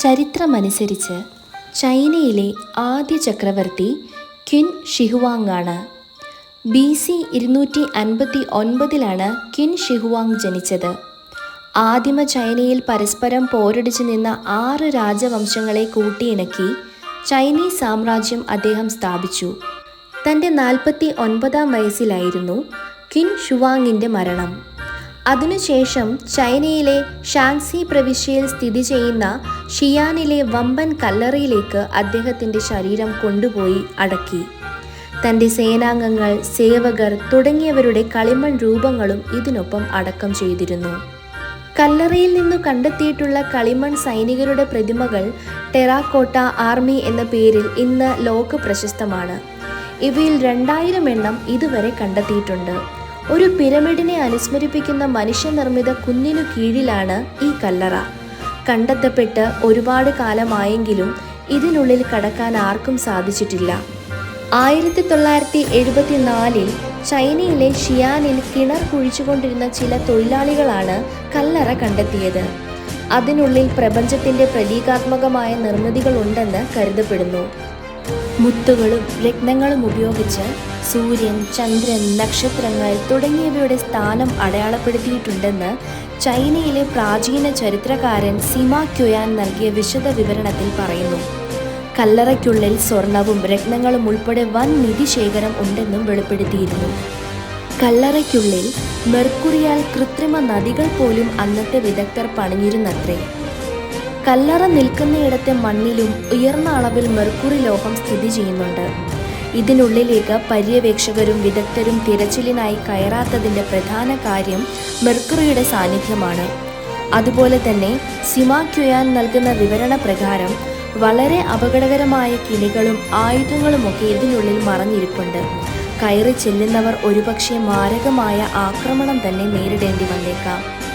ചരിത്രമനുസരിച്ച് ചൈനയിലെ ആദ്യ ചക്രവർത്തി ക്വിൻ ഷിഹുവാങ്ങാണ്. ബി സി ഇരുന്നൂറ്റി അൻപത്തി ഒൻപതിലാണ് ക്വിൻ ഷിഹുവാങ് ജനിച്ചത്. ആദിമ ചൈനയിൽ പരസ്പരം പോരടിച്ചു നിന്ന ആറ് രാജവംശങ്ങളെ കൂട്ടിയിണക്കി ചൈനീസ് സാമ്രാജ്യം അദ്ദേഹം സ്ഥാപിച്ചു. തന്റെ നാൽപ്പത്തി ഒൻപതാം വയസ്സിലായിരുന്നു ക്വിൻ ഷുവാങ്ങിന്റെ മരണം. അതിനുശേഷം ചൈനയിലെ ഷാങ്സി പ്രവിശ്യയിൽ സ്ഥിതി ചെയ്യുന്ന ഷിയാനിലെ വമ്പൻ കല്ലറയിലേക്ക് അദ്ദേഹത്തിന്റെ ശരീരം കൊണ്ടുപോയി അടക്കി. തന്റെ സേനാംഗങ്ങൾ സേവകർ തുടങ്ങിയവരുടെ കളിമൺ രൂപങ്ങളും ഇതിനൊപ്പം അടക്കം ചെയ്തിരുന്നു. കല്ലറയിൽ നിന്നു കണ്ടെത്തിയിട്ടുള്ള കളിമൺ സൈനികരുടെ പ്രതിമകൾ ടെറാക്കോട്ട ആർമി എന്ന പേരിൽ ഇന്ന് ലോക പ്രശസ്തമാണ് ഇവയിൽ രണ്ടായിരം എണ്ണം ഇതുവരെ കണ്ടെത്തിയിട്ടുണ്ട്. ഒരു പിരമിഡിനെ അനുസ്മരിപ്പിക്കുന്ന മനുഷ്യനിർമ്മിത കുന്നിനു കീഴിലാണ് ഈ കല്ലറ. കണ്ടെത്തപ്പെട്ട് ഒരുപാട് കാലമായെങ്കിലും ഇതിനുള്ളിൽ കടക്കാൻ ആർക്കും സാധിച്ചിട്ടില്ല. ആയിരത്തി തൊള്ളായിരത്തി എഴുപത്തിനാലിൽ ചൈനയിലെ ഷിയാനിൽ കിണർ കുഴിച്ചുകൊണ്ടിരുന്ന ചില തൊഴിലാളികളാണ് കല്ലറ കണ്ടെത്തിയത്. അതിനുള്ളിൽ പ്രപഞ്ചത്തിന്റെ പ്രതീകാത്മകമായ നിർമ്മിതികളുണ്ടെന്ന് കരുതപ്പെടുന്നു. മുത്തുകളും രത്നങ്ങളും ഉപയോഗിച്ച് സൂര്യൻ ചന്ദ്രൻ നക്ഷത്രങ്ങൾ തുടങ്ങിയവയുടെ സ്ഥാനം അടയാളപ്പെടുത്തിയിട്ടുണ്ടെന്ന് ചൈനയിലെ പ്രാചീന ചരിത്രകാരൻ സിമ ക്യുയാൻ നൽകിയ വിശദ വിവരണത്തിൽ പറയുന്നു. കല്ലറയ്ക്കുള്ളിൽ സ്വർണവും രത്നങ്ങളും ഉൾപ്പെടെ വൻ നിധി ശേഖരം ഉണ്ടെന്നും വെളിപ്പെടുത്തിയിരുന്നു. കല്ലറയ്ക്കുള്ളിൽ മെർക്കുറിയാൽ കൃത്രിമ നദികൾ പോലും അന്നത്തെ വിദഗ്ധർ പണിഞ്ഞിരുന്നത്രേ. കല്ലറ നിൽക്കുന്നയിടത്തെ മണ്ണിലും ഉയർന്ന അളവിൽ മെർക്കുറി ലോഹം സ്ഥിതി ചെയ്യുന്നുണ്ട്. ഇതിനുള്ളിലേക്ക് പര്യവേക്ഷകരും വിദഗ്ധരും തിരച്ചിലിനായി കയറാത്തതിന്റെ പ്രധാന കാര്യം മെർക്കുറിയുടെ സാന്നിധ്യമാണ്. അതുപോലെ തന്നെ സിമാക്യുയാൻ നൽകുന്ന വിവരണ പ്രകാരം വളരെ അപകടകരമായ കിളികളും ആയുധങ്ങളുമൊക്കെ ഇതിനുള്ളിൽ മറഞ്ഞിരിപ്പുണ്ട്. കയറി ചെല്ലുന്നവർ ഒരുപക്ഷെ മാരകമായ ആക്രമണം തന്നെ നേരിടേണ്ടി വന്നേക്കാം.